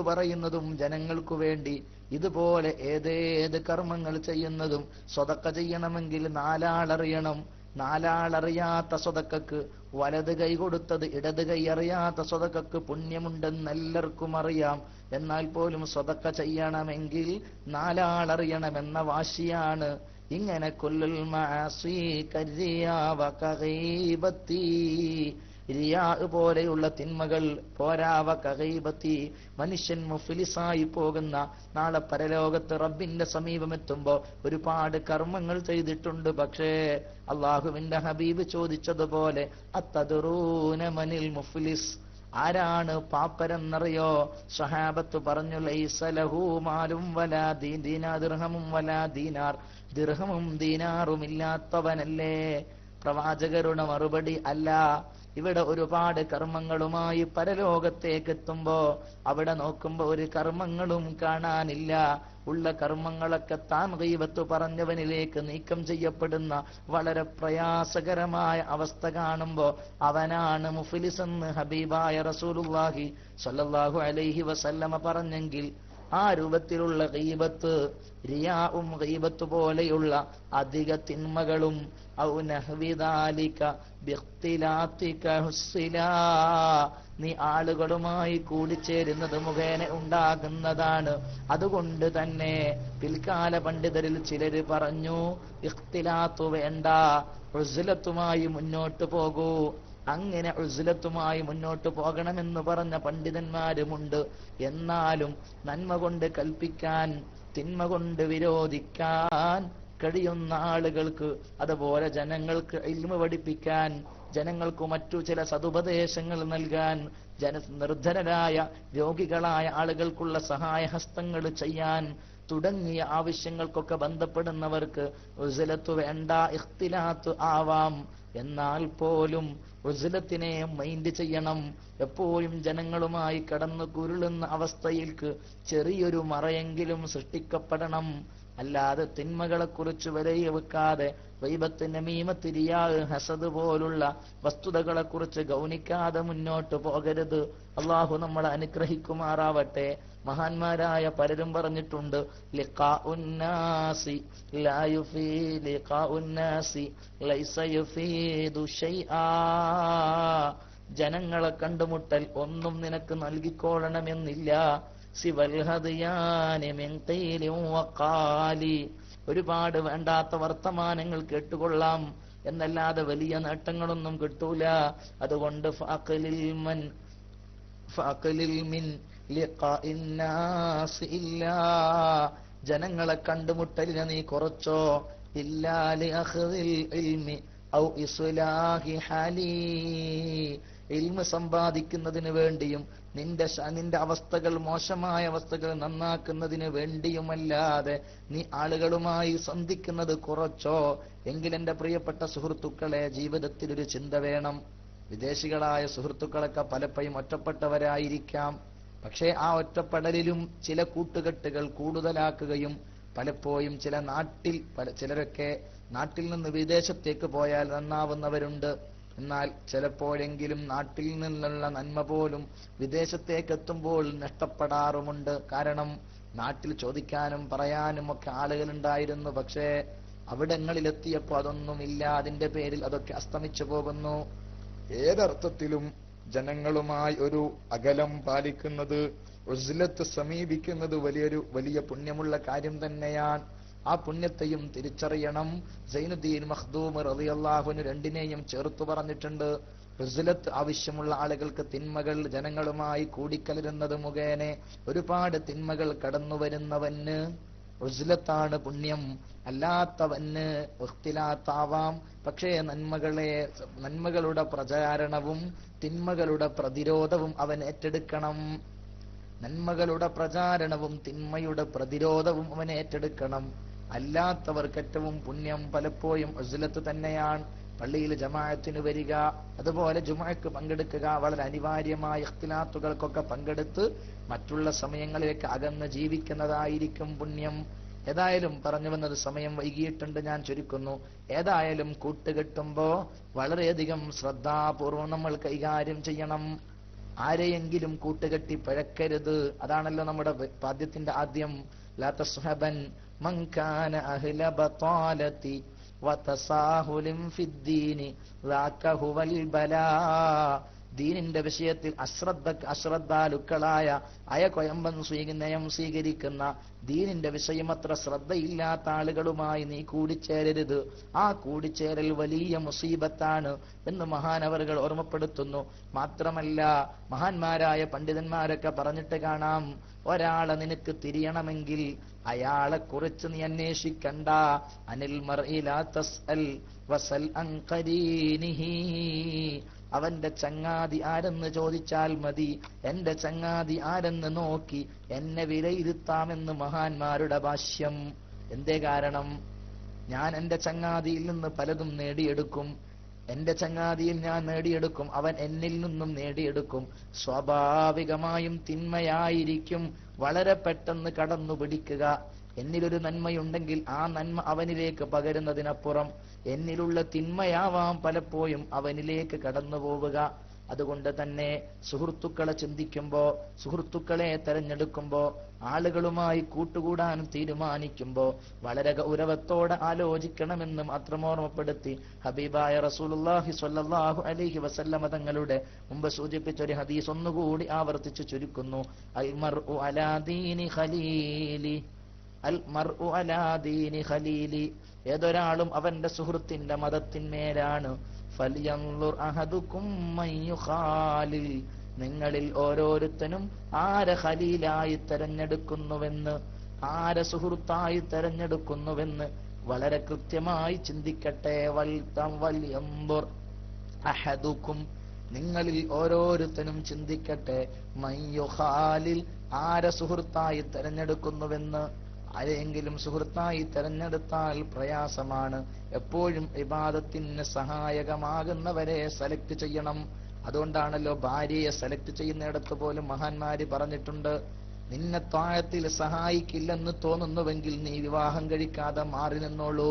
Speaker 1: പറയുന്നതും ജനങ്ങൾക്കു വേണ്ടി ഇതുപോലെ ഏതേത് കർമ്മങ്ങൾ ചെയ്യുന്നതും സ്വതക്ക ചെയ്യണമെങ്കിൽ നാലാളറിയണം. നാലാളറിയാത്ത സ്വതക്കക്ക് വലത് കൈ കൊടുത്തത് ഇടത് കൈ അറിയാത്ത സ്വതക്കക്ക് പുണ്യമുണ്ടെന്ന് എല്ലാവർക്കും അറിയാം. എന്നാൽ പോലും സ്വതക്ക ചെയ്യണമെങ്കിൽ നാലാളറിയണമെന്ന വാശിയാണ്. ഇങ്ങനെ കൊല്ലുൽ മാസി കരിയാവ കഗീബത്തി പോലെയുള്ള തിന്മകൾ പോരാവ കഹൈബത്തി. മനുഷ്യൻ മുഫിലിസായി പോകുന്ന നാളെ പരലോകത്ത് റബ്ബിന്റെ സമീപമെത്തുമ്പോ ഒരുപാട് കർമ്മങ്ങൾ ചെയ്തിട്ടുണ്ട്. പക്ഷേ അള്ളാഹുവിന്റെ ഹബീബ് ചോദിച്ചതുപോലെ അത്തതുറൂന മനിൽ മുഫ്ലിസ്. ആരാണ് പാപ്പരെന്നറിയോ? സഹാബത്ത് പറഞ്ഞു ലൈസലഹു മാലും വലാ ദീ- ദീനാ ദിർഹമും വലാ ദീനാർ. ദിർഹമും ദീനാറുമില്ലാത്തവനല്ലേ പ്രവാചകരുടെ മറുപടി അല്ല. ഇവിടെ ഒരുപാട് കർമ്മങ്ങളുമായി പരലോകത്തേക്ക് എത്തുമ്പോ അവിടെ നോക്കുമ്പോ ഒരു കർമ്മങ്ങളും കാണാനില്ല. ഉള്ള കർമ്മങ്ങളൊക്കെ താൻ ഗീബത്ത് പറഞ്ഞവനിലേക്ക് നീക്കം ചെയ്യപ്പെടുന്ന വളരെ പ്രയാസകരമായ അവസ്ഥ കാണുമ്പോ അവനാണ് മുഫിലിസ് എന്ന് ഹബീബായ റസൂലുള്ളാഹി സ്വല്ലല്ലാഹു അലൈഹി വസല്ലമ പറഞ്ഞെങ്കിൽ ആ രൂപത്തിലുള്ള ഗീപത്ത് റിയാവും ഗീബത്ത് പോലെയുള്ള അധിക തിന്മകളും നീ ആളുകളുമായി കൂടിച്ചേരുന്നത് മുഖേന ഉണ്ടാകുന്നതാണ്. അതുകൊണ്ട് തന്നെ പിൽക്കാല പണ്ഡിതരിൽ ചിലര് പറഞ്ഞു ഇഖ്തിലാത്തു വേണ്ട ഉസ്ലത്തുമായി മുന്നോട്ട് പോകൂ. അങ്ങനെ ഉസ്ലത്തുമായി മുന്നോട്ട് പോകണമെന്ന് പറഞ്ഞ പണ്ഡിതന്മാരുമുണ്ട്. എന്നാലും നന്മ കൊണ്ട് കൽപ്പിക്കാൻ തിന്മ കൊണ്ട് വിരോധിക്കാൻ കഴിയുന്ന ആളുകൾക്ക് അതുപോലെ ജനങ്ങൾക്ക് ഇൽമ പഠിപ്പിക്കാൻ ജനങ്ങൾക്ക് മറ്റു ചില സതുപദേശങ്ങൾ നൽകാൻ ജന നിർധനരായ രോഗികളായ ആളുകൾക്കുള്ള സഹായഹസ്തങ്ങൾ ചെയ്യാൻ തുടങ്ങിയ ആവശ്യങ്ങൾക്കൊക്കെ ബന്ധപ്പെടുന്നവർക്ക് ഉസ്ലത്ത് വേണ്ട ഇഖ്തിലാത്ത് ആവാം. എന്നാൽ പോലും ഉസലത്തിനെ മൈൻഡ് ചെയ്യണം. എപ്പോഴും ജനങ്ങളുമായി കടന്നു കുരുളുന്ന അവസ്ഥയിൽക്ക് ചെറിയൊരു മറയെങ്കിലും സൃഷ്ടിക്കപ്പെടണം. അല്ലാതെ തിന്മകളെ കുറിച്ച് വിലയ വെക്കാതെ വൈബത്തിന്റെ നമീമത്ത് റിയാഹ് ഹസദ് പോലുള്ള വസ്തുതകളെ കുറിച്ച് ഗൗനിക്കാതെ മുന്നോട്ട് പോകരുത്. അള്ളാഹു നമ്മളെ അനുഗ്രഹിക്കുമാറാവട്ടെ. മഹാന്മാരായ പലരും പറഞ്ഞിട്ടുണ്ട് ജനങ്ങളെ കണ്ടുമുട്ടൽ ഒന്നും നിനക്ക് നൽകിക്കോളണമെന്നില്ല സിവൽ ഒരുപാട് വേണ്ടാത്ത വർത്തമാനങ്ങൾ കേട്ടുകൊള്ളാം. എന്നല്ലാതെ വലിയ നേട്ടങ്ങളൊന്നും കിട്ടൂല. അതുകൊണ്ട് ജനങ്ങളെ കണ്ടുമുട്ടലിനെ നീ കുറച്ചോ? ഇല്ലാ ഇൽമ സമ്പാദിക്കുന്നതിന് വേണ്ടിയും നിന്റെ നിന്റെ അവസ്ഥകൾ മോശമായ അവസ്ഥകൾ നന്നാക്കുന്നതിന് വേണ്ടിയുമല്ലാതെ നീ ആളുകളുമായി സന്ധിക്കുന്നത് കുറച്ചോ? എങ്കിൽ എന്റെ പ്രിയപ്പെട്ട സുഹൃത്തുക്കളെ ജീവിതത്തിൽ ഒരു ചിന്ത വേണം. വിദേശികളായ സുഹൃത്തുക്കളൊക്കെ പലപ്പോഴും ഒറ്റപ്പെട്ടവരായിരിക്കാം. പക്ഷേ ആ ഒറ്റപ്പെടലിലും ചില കൂട്ടുകെട്ടുകൾ കൂടുതലാക്കുകയും പലപ്പോഴും ചില നാട്ടിൽ ചിലരൊക്കെ നാട്ടിൽ നിന്ന് വിദേശത്തേക്ക് പോയാൽ നന്നാവുന്നവരുണ്ട്. എന്നാൽ ചിലപ്പോഴെങ്കിലും നാട്ടിൽ നിന്നുള്ള നന്മ പോലും വിദേശത്തേക്ക് എത്തുമ്പോൾ നഷ്ടപ്പെടാറുമുണ്ട്. കാരണം നാട്ടിൽ ചോദിക്കാനും പറയാനും ഒക്കെ ആളുകളുണ്ടായിരുന്നു. പക്ഷേ അവിടങ്ങളിലെത്തിയപ്പോൾ അതൊന്നുമില്ല. അതിന്റെ പേരിൽ അതൊക്കെ അസ്തമിച്ചു പോകുന്നു. ഏതർത്ഥത്തിലും ജനങ്ങളുമായി ഒരു അകലം പാലിക്കുന്നത് ഉസ്ലത്ത് സമീപിക്കുന്നത് വലിയൊരു വലിയ പുണ്യമുള്ള കാര്യം തന്നെയാണ്. ആ പുണ്യത്തെയും തിരിച്ചറിയണം. സൈനുദ്ദീൻ മഖ്ദൂം റളിയല്ലാഹുവിന് രണ്ടിനെയും ചേർത്തു പറഞ്ഞിട്ടുണ്ട്. ഉസ്ലത്ത് ആവശ്യമുള്ള ആളുകൾക്ക് തിന്മകൾ ജനങ്ങളുമായി കൂടിക്കലരുന്നത് മുഖേന ഒരുപാട് തിന്മകൾ കടന്നു വരുന്നവന് ഉസ്ലത്താണ് പുണ്യം. അല്ലാത്തവന് വൃത്തിലാത്താവാം പക്ഷേ നന്മകളെ നന്മകളുടെ പ്രചാരണവും തിന്മകളുടെ പ്രതിരോധവും അവൻ ഏറ്റെടുക്കണം. നന്മകളുടെ പ്രചാരണവും തിന്മയുടെ പ്രതിരോധവും അവൻ ഏറ്റെടുക്കണം. അല്ലാത്തവർക്ക് ഏറ്റവും പുണ്യം പലപ്പോഴും ഉസ്ലത്ത് തന്നെയാണ്. പള്ളിയിൽ ജമാഅത്തിന് വരിക അതുപോലെ ജുമാക്ക് പങ്കെടുക്കുക വളരെ അനിവാര്യമായ ഇഖ്തിലാത്തുകൾക്കൊക്കെ പങ്കെടുത്ത് മറ്റുള്ള സമയങ്ങളിലേക്ക് അകന്ന് ജീവിക്കുന്നതായിരിക്കും പുണ്യം. ഏതായാലും പറഞ്ഞു വന്നത് സമയം വൈകിയിട്ടുണ്ട് ഞാൻ ചുരുക്കുന്നു. ഏതായാലും കൂട്ടുകെട്ടുമ്പോ വളരെയധികം ശ്രദ്ധാപൂർവം നമ്മൾ കൈകാര്യം ചെയ്യണം. ആരെയെങ്കിലും കൂട്ടുകെട്ടി പഴക്കരുത്. അതാണല്ലോ നമ്മുടെ പാദ്യത്തിന്റെ ആദ്യം ലാ തസ്ഹബൻ മൻ കാന അഹ്ല ബതാലതി വതസാഹുലിൻ ഫിദ്ദീനി ذاك هو البلاء ദീനിന്റെ വിഷയത്തിൽ അശ്രദ്ധ അശ്രദ്ധാലുക്കളായ അയകൊയമ്പൻ സ്വീക നയം സ്വീകരിക്കുന്ന ദീനിന്റെ വിഷയം അത്ര ശ്രദ്ധയില്ലാത്ത ആളുകളുമായി നീ കൂടിച്ചേരരുത് ആ കൂടിച്ചേരൽ വലിയ മുസീബത്താണ് എന്ന് മഹാനവറുകൾ ഓർമ്മപ്പെടുത്തുന്നു മാത്രമല്ല മഹാന്മാരായ പണ്ഡിതന്മാരൊക്കെ പറഞ്ഞിട്ട് കാണാം ഒരാളെ നിനക്ക് തിരിയണമെങ്കിൽ അയാളെ കുറിച്ച് നീ അന്വേഷിക്കണ്ട. അനിൽ അവന്റെ ചങ്ങാതി ആരെന്ന് ചോദിച്ചാൽ മതി. എന്റെ ചങ്ങാതി ആരെന്ന് നോക്കി എന്നെ വിലയിരുത്താമെന്ന് മഹാന്മാരുടെ ഭാഷ്യം. എന്തേ കാരണം? ഞാൻ എന്റെ ചങ്ങാതിയിൽ നിന്ന് പലതും നേടിയെടുക്കും. എന്റെ ചങ്ങാതിയിൽ ഞാൻ നേടിയെടുക്കും അവൻ എന്നിൽ നിന്നും നേടിയെടുക്കും. സ്വാഭാവികമായും തിന്മയായിരിക്കും. വളരെ പെട്ടെന്ന് കടന്നു പിടിക്കുക. എന്നിലൊരു നന്മയുണ്ടെങ്കിൽ ആ നന്മ അവനിലേക്ക് പകരുന്നതിനപ്പുറം എന്നിലുള്ള തിന്മയാവാം പലപ്പോഴും അവനിലേക്ക് കടന്നു പോവുക അതുകൊണ്ട് തന്നെ സുഹൃത്തുക്കളെ ചിന്തിക്കുമ്പോ സുഹൃത്തുക്കളെ തെരഞ്ഞെടുക്കുമ്പോ ആളുകളുമായി കൂട്ടുകൂടാൻ തീരുമാനിക്കുമ്പോ വളരെ ഗൗരവത്തോടെ ആലോചിക്കണമെന്ന് മാത്രം ഓർമ്മപ്പെടുത്തി ഹബീബായ റസൂലുള്ളാഹി സ്വല്ലല്ലാഹു അലൈഹി വസല്ലമ തങ്ങളുടെ മുമ്പ് സൂചിപ്പിച്ച ഒരു ഹദീസ് ഒന്നുകൂടി ആവർത്തിച്ചു ചുരുക്കുന്നു. അൽ ഖലീലി. അൽ ഖലീലി. ഏതൊരാളും അവന്റെ സുഹൃത്തിന്റെ മതത്തിന്മേലാണ്. നിങ്ങളിൽ ഓരോരുത്തനും ആരെ ഖലീലായി തെരഞ്ഞെടുക്കുന്നുവെന്ന് ആരെ സുഹൃത്തായി തെരഞ്ഞെടുക്കുന്നുവെന്ന് വളരെ കൃത്യമായി ചിന്തിക്കട്ടെ. അഹദുക്കും. നിങ്ങളിൽ ഓരോരുത്തനും ചിന്തിക്കട്ടെ. മയ്യുഹാലിൽ ആരെ സുഹൃത്തായി തെരഞ്ഞെടുക്കുന്നുവെന്ന് ആരെയെങ്കിലും സുഹൃത്തായി തെരഞ്ഞെടുത്താൽ പ്രയാസമാണ്. എപ്പോഴും വിവാദത്തിന് സഹായകമാകുന്നവരെ സെലക്ട് ചെയ്യണം. അതുകൊണ്ടാണല്ലോ ഭാര്യയെ സെലക്ട് ചെയ്യുന്നിടത്ത് പോലും മഹാന്മാര് പറഞ്ഞിട്ടുണ്ട് നിന്നെ താഴത്തിൽ സഹായിക്കില്ലെന്ന് തോന്നുന്നുവെങ്കിൽ നീ വിവാഹം കഴിക്കാതെ മാറി നിന്നോളൂ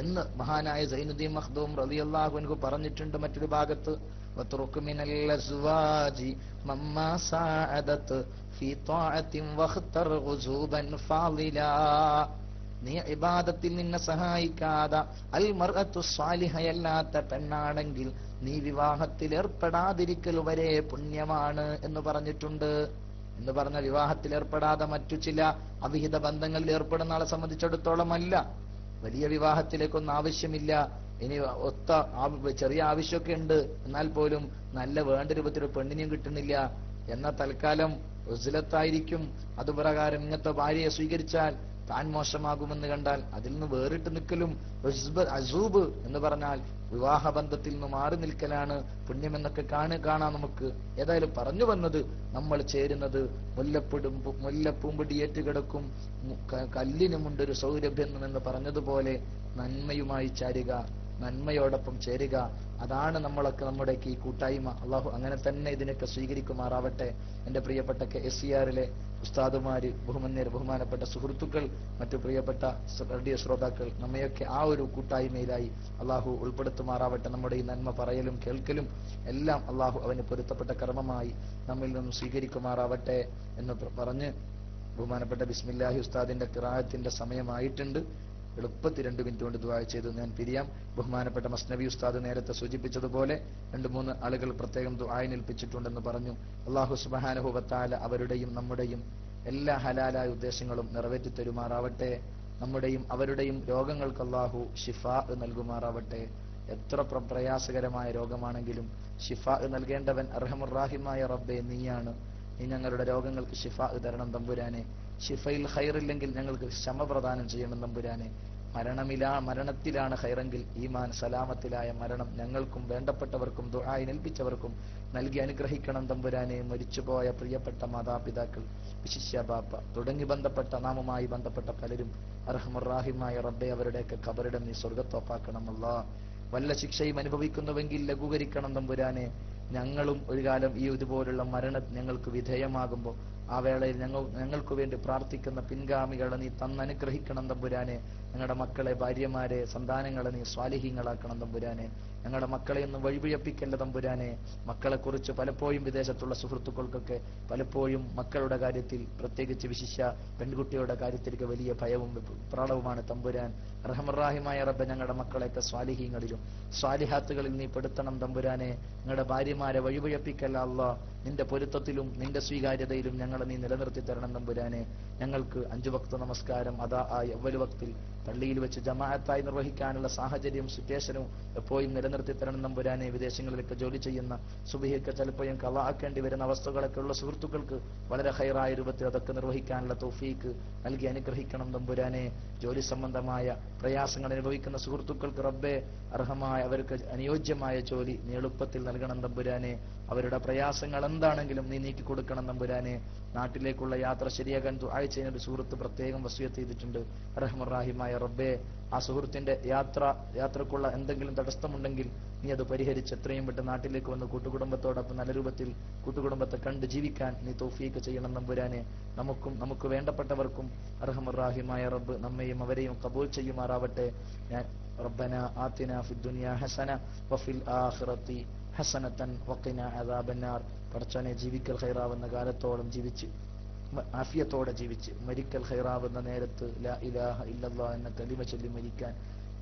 Speaker 1: എന്ന് മഹാനായ സൈനുദ്ദീൻ മഖ്ദൂം റളിയല്ലാഹു അൻഹു പറഞ്ഞിട്ടുണ്ട് മറ്റൊരു ഭാഗത്ത്. واترك من الازواج مما ساعدت في طاعة واختر غزوبا فاضلا നീ ഇബാദത്തിൽ നിന്നെ സഹായിക്കാതെ അൽ മർഅത്തു സ്വാലിഹയല്ലാത്ത പെണ്ണാണെങ്കിൽ നീ വിവാഹത്തിൽ ഏർപ്പെടാതിരിക്കൽ വരെ പുണ്യമാണ് എന്ന് പറഞ്ഞിട്ടുണ്ട് എന്ന് പറഞ്ഞ വിവാഹത്തിൽ ഏർപ്പെടാതെ മറ്റു ചില അവിഹിത ബന്ധങ്ങളിൽ ഏർപ്പെടുന്ന ആളെ സംബന്ധിച്ചിടത്തോളം അല്ല വലിയ വിവാഹത്തിലേക്കൊന്നും ആവശ്യമില്ല ഇനി ഒത്ത ചെറിയ ആവശ്യമൊക്കെ ഉണ്ട്. എന്നാൽ പോലും നല്ല വേണ്ട രൂപത്തിൽ പെണ്ണിനെയും കിട്ടുന്നില്ല. എന്ന തൽക്കാലം ഉസ്ലത്തായിരിക്കും. അതുപ്രകാരം ഇങ്ങനത്തെ ഭാര്യയെ സ്വീകരിച്ചാൽ താൻ മോശമാകുമെന്ന് കണ്ടാൽ അതിൽ നിന്ന് വേറിട്ട് നിൽക്കലും അസൂബ് എന്ന് പറഞ്ഞാൽ വിവാഹ ബന്ധത്തിൽ നിന്ന് മാറി നിൽക്കലാണ് പുണ്യമെന്നൊക്കെ കാണു കാണാം നമുക്ക്. ഏതായാലും പറഞ്ഞു വന്നത് നമ്മൾ ചേരുന്നത് മുല്ലപ്പെടും മുല്ലപ്പൂമ്പൊടിയേറ്റ് കിടക്കും. മു- ക- കല്ലിനുമുണ്ടൊരു സൗരഭ്യം എന്ന് പറഞ്ഞതുപോലെ നന്മയുമായി ചാരുക. നന്മയോടൊപ്പം ചേരുക. അതാണ് നമ്മളൊക്കെ നമ്മുടെയൊക്കെ ഈ കൂട്ടായ്മ. അള്ളാഹു അങ്ങനെ തന്നെ ഇതിനൊക്കെ സ്വീകരിക്കുമാറാവട്ടെ. എന്റെ പ്രിയപ്പെട്ട കെ എസ് സി ആറിലെ ഉസ്താദുമാര് ബഹുമന്യർ ബഹുമാനപ്പെട്ട സുഹൃത്തുക്കൾ മറ്റു പ്രിയപ്പെട്ട റേഡിയോ ശ്രോതാക്കൾ നമ്മയൊക്കെ ആ ഒരു കൂട്ടായ്മയിലായി അള്ളാഹു ഉൾപ്പെടുത്തുമാറാവട്ടെ. നമ്മുടെ ഈ നന്മ പറയലും കേൾക്കലും എല്ലാം അള്ളാഹു അവന് പൊരുത്തപ്പെട്ട കർമ്മമായി നമ്മിൽ നിന്നും സ്വീകരിക്കുമാറാവട്ടെ എന്ന് പറഞ്ഞ് ബഹുമാനപ്പെട്ട ബിസ്മില്ലാഹി ഉസ്താദിന്റെ കിറായത്തിന്റെ സമയമായിട്ടുണ്ട്. എളുപ്പത്തിൽ രണ്ട് മിനിറ്റ് കൊണ്ട് ദുആ ചെയ്തു ഞാൻ പിരിയാം. ബഹുമാനപ്പെട്ട മസ്നബി ഉസ്താദ് നേരത്തെ സൂചിപ്പിച്ചതുപോലെ രണ്ട് മൂന്ന് ആളുകൾ പ്രത്യേകം ദുആയിനേൽപ്പിച്ചിട്ടുണ്ടെന്ന് പറഞ്ഞു. അള്ളാഹു സുബാനഹുബത്താല അവരുടെയും നമ്മുടെയും എല്ലാ ഹലാലായ ഉദ്ദേശങ്ങളും നിറവേറ്റി തരുമാറാവട്ടെ. നമ്മുടെയും അവരുടെയും രോഗങ്ങൾക്ക് അള്ളാഹു ഷിഫ നൽകുമാറാവട്ടെ. എത്ര പ്ര- പ്രയാസകരമായ രോഗമാണെങ്കിലും ഷിഫ നൽകേണ്ടവൻ അർഹമുറാഹിമായ റബ്ബെ നീയാണ്. നീ ഞങ്ങളുടെ രോഗങ്ങൾക്ക് ഷിഫ തരണം തമ്പുരാനെ. ഷിഫയിൽ ഹൈറില്ലെങ്കിൽ ഞങ്ങൾക്ക് ക്ഷമ പ്രദാനം ചെയ്യണം തമ്പുരാനെ മരണമിലാ മരണത്തിലാണ് ഹൈറെങ്കിൽ ഈമാൻ സലാമത്തിലായ മരണം ഞങ്ങൾക്കും വേണ്ടപ്പെട്ടവർക്കും ദുഹായി നൽപ്പിച്ചവർക്കും നൽകി അനുഗ്രഹിക്കണം തമ്പുരാനെ മരിച്ചുപോയ പ്രിയപ്പെട്ട മാതാപിതാക്കൾ വിശിഷ്യ ബാപ്പ തുടങ്ങി ബന്ധപ്പെട്ട നാമുമായി ബന്ധപ്പെട്ട പലരും അർഹമുറാഹിമായ റബ്ബെ അവരുടെയൊക്കെ കബറിടം നീ സ്വർഗത്തോപ്പാക്കണമല്ല വല്ല ശിക്ഷയും അനുഭവിക്കുന്നുവെങ്കിൽ ലഘൂകരിക്കണം തമ്പുരാനെ ഞങ്ങളും ഒരു കാലം ഈ ഇതുപോലുള്ള മരണം ഞങ്ങൾക്ക് വിധേയമാകുമ്പോൾ ആ വേളയിൽ ഞങ്ങൾ ഞങ്ങൾക്ക് വേണ്ടി പ്രാർത്ഥിക്കുന്ന പിൻഗാമികളെ നീ തന്നനുഗ്രഹിക്കണം തമ്പുരാനെ. ഞങ്ങളുടെ മക്കളെ ഭാര്യമാരെ സന്താനങ്ങളെ നീ സ്വാലിഹീങ്ങളാക്കണം തമ്പുരാനെ. ഞങ്ങളുടെ മക്കളെ ഒന്ന് വഴിപിഴപ്പിക്കേണ്ട തമ്പുരാനെ. മക്കളെ കുറിച്ച് പലപ്പോഴും വിദേശത്തുള്ള സുഹൃത്തുക്കൾക്കൊക്കെ പലപ്പോഴും മക്കളുടെ കാര്യത്തിൽ പ്രത്യേകിച്ച് വിശിഷ്യ പെൺകുട്ടിയുടെ കാര്യത്തിലേക്ക് വലിയ ഭയവും പ്രാളവുമാണ് തമ്പുരാൻ. റഹമറാഹിമായ റബ്ബ ഞങ്ങളുടെ മക്കളെയൊക്കെ സ്വാലിഹീങ്ങളിലും. സ്വാലിഹാത്തുകളിൽ നീ പെടുത്തണം തമ്പുരാനെ. ഞങ്ങളുടെ ഭാര്യമാരെ വഴിപിഴപ്പിക്കല്ല അല്ല നിന്റെ പൊരുത്തത്തിലും നിന്റെ സ്വീകാര്യതയിലും ഞങ്ങളെ നീ നിലനിർത്തി തരണം തമ്പുരാനെ. ഞങ്ങൾക്ക് അഞ്ചു ഭക്ത നമസ്കാരം അതാ ആ എവ്വൽ വക്തിൽ. പള്ളിയിൽ വെച്ച് ജമാഅത്തായി നിർവഹിക്കാനുള്ള സാഹചര്യം സിറ്റുവേഷനും എപ്പോഴും നിലനിർത്തി തരണം നമ്പുരാനെ വിദേശങ്ങളിലൊക്കെ ജോലി ചെയ്യുന്ന സുബഹിയൊക്കെ ചിലപ്പോഴും കലാക്കേണ്ടി വരുന്ന അവസ്ഥകളൊക്കെ ഉള്ള സുഹൃത്തുക്കൾക്ക് വളരെ ഹൈറായ രൂപത്തിൽ അതൊക്കെ നിർവഹിക്കാനുള്ള തോഫീക്ക് നൽകി അനുഗ്രഹിക്കണം നമ്പുരാനെ ജോലി സംബന്ധമായ പ്രയാസങ്ങൾ അനുഭവിക്കുന്ന സുഹൃത്തുക്കൾക്ക് റബ്ബെ അർഹമായ അവർക്ക് അനുയോജ്യമായ ജോലി നീളുപ്പത്തിൽ നൽകണം തമ്പുരാനെ അവരുടെ പ്രയാസങ്ങൾ എന്താണെങ്കിലും നീ നീക്കി കൊടുക്കണം നമ്പുരാനെ. നാട്ടിലേക്കുള്ള യാത്ര ശരിയാകാൻ ചെയ്യുന്ന ഒരു സുഹൃത്ത് പ്രത്യേകം വസൂയത്ത് ചെയ്തിട്ടുണ്ട്. റഹ്മുറാഹിമായ റബ്ബെ ആ സുഹൃത്തിന്റെ യാത്ര യാത്രക്കുള്ള എന്തെങ്കിലും തടസ്സമുണ്ടെങ്കിൽ നീ അത് പരിഹരിച്ച് എത്രയും പെട്ടെന്ന് നാട്ടിലേക്ക് വന്ന് കൂട്ടുകുടുംബത്തോടൊപ്പം നല്ല രൂപത്തിൽ കൂട്ടുകുടുംബത്തെ കണ്ട് ജീവിക്കാൻ നീ തോഫീക്ക് ചെയ്യണം നമ്പുരാനെ. നമുക്കും നമുക്ക് വേണ്ടപ്പെട്ടവർക്കും അർഹമുറാഹിമായ റബ്ബ് നമ്മയും അവരെയും കബൂൽ ചെയ്യുമാറാവട്ടെ. ഞാൻ റബ്ബന ആത്തിന ഫിദ്ദുനിയ ദുനിയ ഹസന വഫിൽ ആഖിറതി ഹസനത്തൻ വക്കിന അദാബന്നാർ. പടച്ചോനെ ജീവിക്കൽ ഹൈറാവുന്ന കാലത്തോളം ജീവിച്ച് ആഫിയത്തോടെ ജീവിച്ച് മരിക്കൽ ഹൈറാവുന്ന നേരത്ത് ലാ ഇലാഹ ഇല്ലല്ലാ എന്ന കലിമ ചൊല്ലി മരിക്കാൻ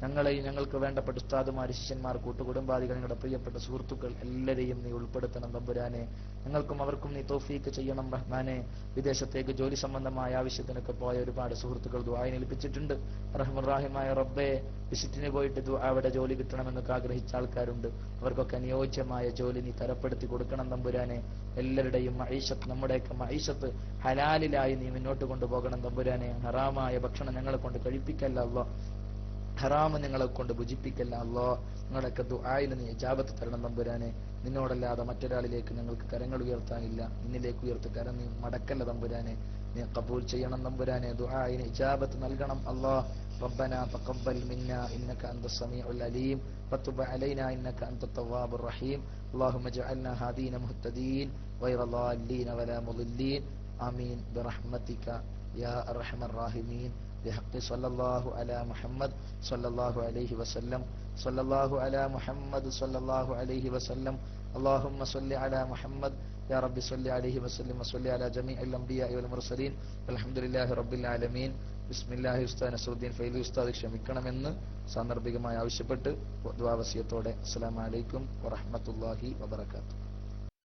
Speaker 1: ഞങ്ങളെയും ഞങ്ങൾക്ക് വേണ്ടപ്പെട്ട ഉസ്താദുമാർ ശിഷ്യന്മാർ കൂട്ടുകുടുംബാദികൾ ഞങ്ങളുടെ പ്രിയപ്പെട്ട സുഹൃത്തുക്കൾ എല്ലാവരെയും നീ ഉൾപ്പെടുത്തണം തമ്പുരാനെ. ഞങ്ങൾക്കും അവർക്കും നീ തോഫീക്ക് ചെയ്യണം റഹ്മാനെ. വിദേശത്തേക്ക് ജോലി സംബന്ധമായ ആവശ്യത്തിനൊക്കെ പോയ ഒരുപാട് സുഹൃത്തുക്കൾ ദുആയി ഏൽപ്പിച്ചിട്ടുണ്ട്. റഹ്മുറാഹിമായ റബ്ബെ വിസിറ്റിന് പോയിട്ട് അവിടെ ജോലി കിട്ടണമെന്നൊക്കെ ആഗ്രഹിച്ച ആൾക്കാരുണ്ട്. അവർക്കൊക്കെ അനുയോജ്യമായ ജോലി നീ തരപ്പെടുത്തി കൊടുക്കണം തമ്പുരാനെ. എല്ലാവരുടെയും മൈഷത്ത് നമ്മുടെയൊക്കെ മൈഷത്ത് ഹലാലിലായി നീ മുന്നോട്ട് കൊണ്ടുപോകണം തമ്പുരാനെ. ഹറാമായ ഭക്ഷണം ഞങ്ങളെ കൊണ്ട് കഴിപ്പിക്കല്ല ഹറാമ് ഞങ്ങളെ കൊണ്ട് ഭുജിപ്പിക്കല്ല അല്ലോ ഞങ്ങളൊക്കെ ദുആയിൽ നീ ഇജാബത്ത് തരണം തമ്പുരാനെ നിന്നോടല്ലാതെ മറ്റൊരാളിലേക്ക് ഞങ്ങൾക്ക് കരങ്ങൾ ഉയർത്താനില്ല നിന്നിലേക്ക് ഉയർത്തി കരം നീ മടക്കല്ല തമ്പുരാനെ നീ കബൂൽ ചെയ്യണം തമ്പുരാനെ ദുആയിന് ഇജാബത്ത് നൽകണം അല്ലാ ربنا تقبل منا إنك أنت السميع العليم وتب علينا إنك أنت التواب الرحيم اللهم اجعلنا هادين مهتدين غير ضالين ولا مضلين آمين برحمتك يا أرحم الراحمين بحق صلى الله على محمد صلى الله عليه وسلم صلى الله على محمد صلى الله عليه وسلم اللهم صل على محمد يا رب صل عليه وسلم وصل على جميع الأنبياء والمرسلين والحمد لله رب العالمين ബിസ്മില്ലാഹി ഉസ്താദ് നസറുദ്ദീൻ ഫൈലി ഉസ്താദ് ക്ഷമിക്കണമെന്ന് സാന്ദർഭികമായി ആവശ്യപ്പെട്ട് ദ്വാവസ്യത്തോടെ അസ്സലാമു അലൈക്കും വറഹ്മത്തുള്ളാഹി വബറകാതുഹു